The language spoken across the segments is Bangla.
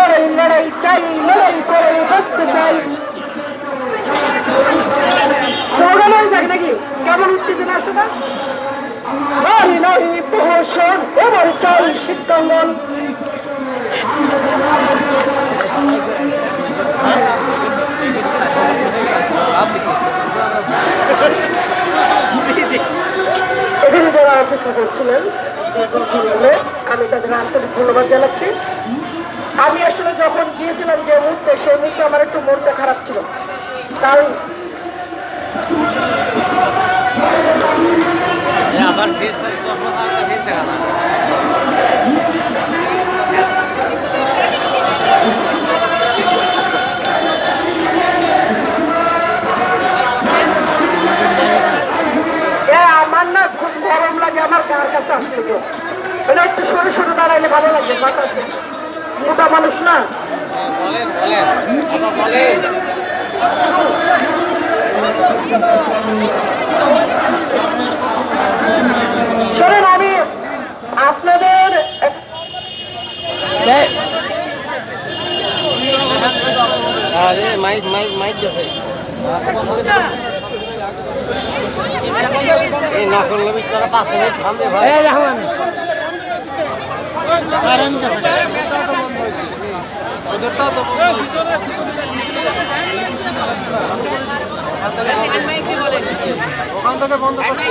লড়াই লড়াই চাই, লড়াই করে বাঁচতে চাই। কেমন অপেক্ষা করছিলেন, আমি তাদের আন্তরিক ধন্যবাদ জানাচ্ছি। আমি আসলে যখন গিয়েছিলাম যে মুহূর্তে সেই মুহূর্তে আমার একটু মনটা খারাপ ছিল। কারণ আবার আমার না খুব গরম লাগে আমার গার কাছে আসলে একটু সরু সরু দাঁড়াইলে ভালো লাগে বাতাসে। মোটা মানুষ না? শোনেন আমি আপনাদের আরে মাইক মাইক মাইক এই নকল নবী তারা মিনিট থামবে ভাই। ওখান থেকে বন্ধ করছে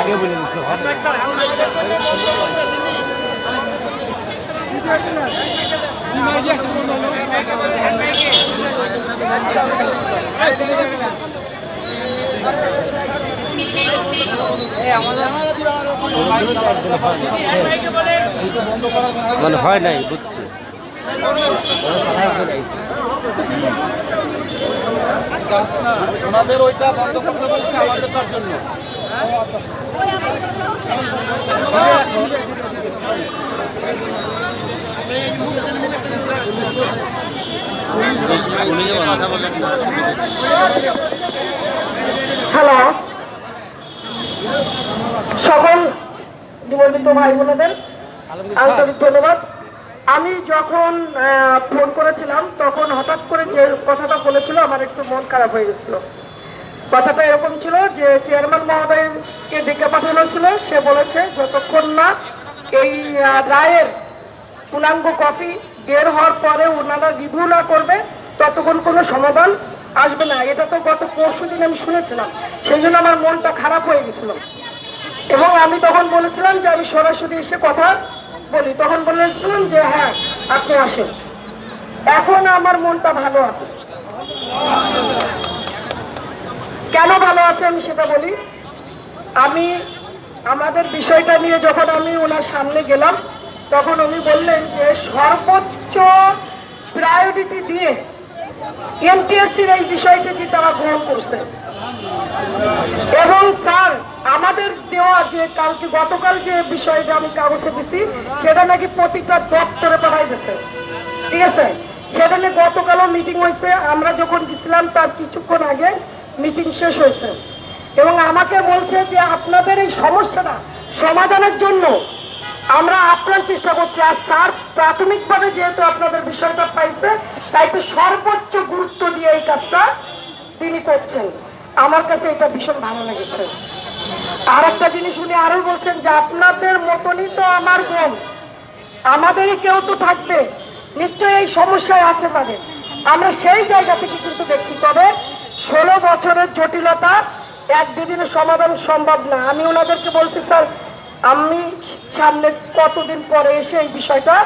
আগে বলে দিচ্ছে মানে হয় নাই বুঝছি। ওনাদের ওইটা বন্ধ করতে বলছে আমাদেরটার জন্য। হ্যালো নিবন্ধিত ভাই বোনেদের। আন্তরিক ধন্যবাদ। আমি যখন ফোন করেছিলাম তখন হঠাৎ করে যে কথাটা বলেছিল আমার একটু মন খারাপ হয়ে গেছিল। কথাটা এরকম ছিল যে চেয়ারম্যান মহোদয়কে ডেকে পাঠানো ছিল। সে বলেছে যতক্ষণ না এই রায়ের পূর্ণাঙ্গ কপি বের হওয়ার পরে ওনারা রিভিউ না করবে ততক্ষণ কোনো সমাধান আসবে না। এটা তো গত পরশু দিন আমি শুনেছিলাম। সেই জন্য আমার মনটা খারাপ হয়ে গেছিল। এবং আমি তখন বলেছিলাম যে আমি সরাসরি এসে কথা বলি। তখন বলেছিলাম যে হ্যাঁ আপনি আসেন। এখন আমার মনটা ভালো আছে। কেন ভালো আছে আমি সেটা বলি? আমি, আমাদের বিষয়টা নিয়ে যখন আমি ওনার সামনে গেলাম, তখন উনি বললেন যে, সর্বোচ্চ প্রায়োরিটি দিয়ে এমটিএসসির এই বিষয়টিকে তারা গ্রহণ করছে এবং স্যার আমাদের দেওয়া যে কালকে, গতকাল যে বিষয়টা আমি কাগজে দিছি, সেটা নাকি প্রতিটা দপ্তরে পাঠাই দিছে। ঠিক আছে? সেটা নিয়ে গতকালও মিটিং হয়েছে। আমরা যখন গেছিলাম, তার কিছুক্ষণ আগে মিটিং শেষ হয়েছে। এবং আমাকে বলছে যে আপনাদের এই সমস্যাটা সমাধানের জন্য আমরা আপনার চেষ্টা করছি। আর স্যার প্রাথমিকভাবে যেহেতু আপনাদের বিষয়টা পাইছে, তাই তো সর্বোচ্চ গুরুত্ব দিয়ে এই কাজটা তিনি করছেন। আমার কাছে এটা ভীষণ ভালো লেগেছে। আর একটা জিনিস উনি আরও বলছেন যে আপনাদের মতনই তো আমার বোন। আমাদেরই কেউ তো থাকবে। নিশ্চয়ই এই সমস্যায় আছে তাদের। আমরা সেই জায়গা থেকে কিন্তু দেখছি। তবে ষোলো বছরের জটিলতা এক দুদিনের সমাধান সম্ভব না। আমি ওনাদেরকে বলছি, স্যার, আমি সামনে কতদিন পরে এসে এই বিষয়টা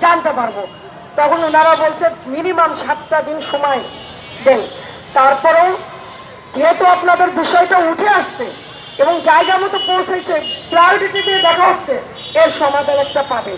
জানতে পারব। তখন ওনারা বলছে মিনিমাম সাতটা দিন সময় দেন। তারপরেও যেহেতু আপনাদের বিষয়টা উঠে আসছে এবং জায়গা মতো পৌঁছেছে প্রায়োরিটি দিয়ে দেখা হচ্ছে এর সমাধান একটা পাবে।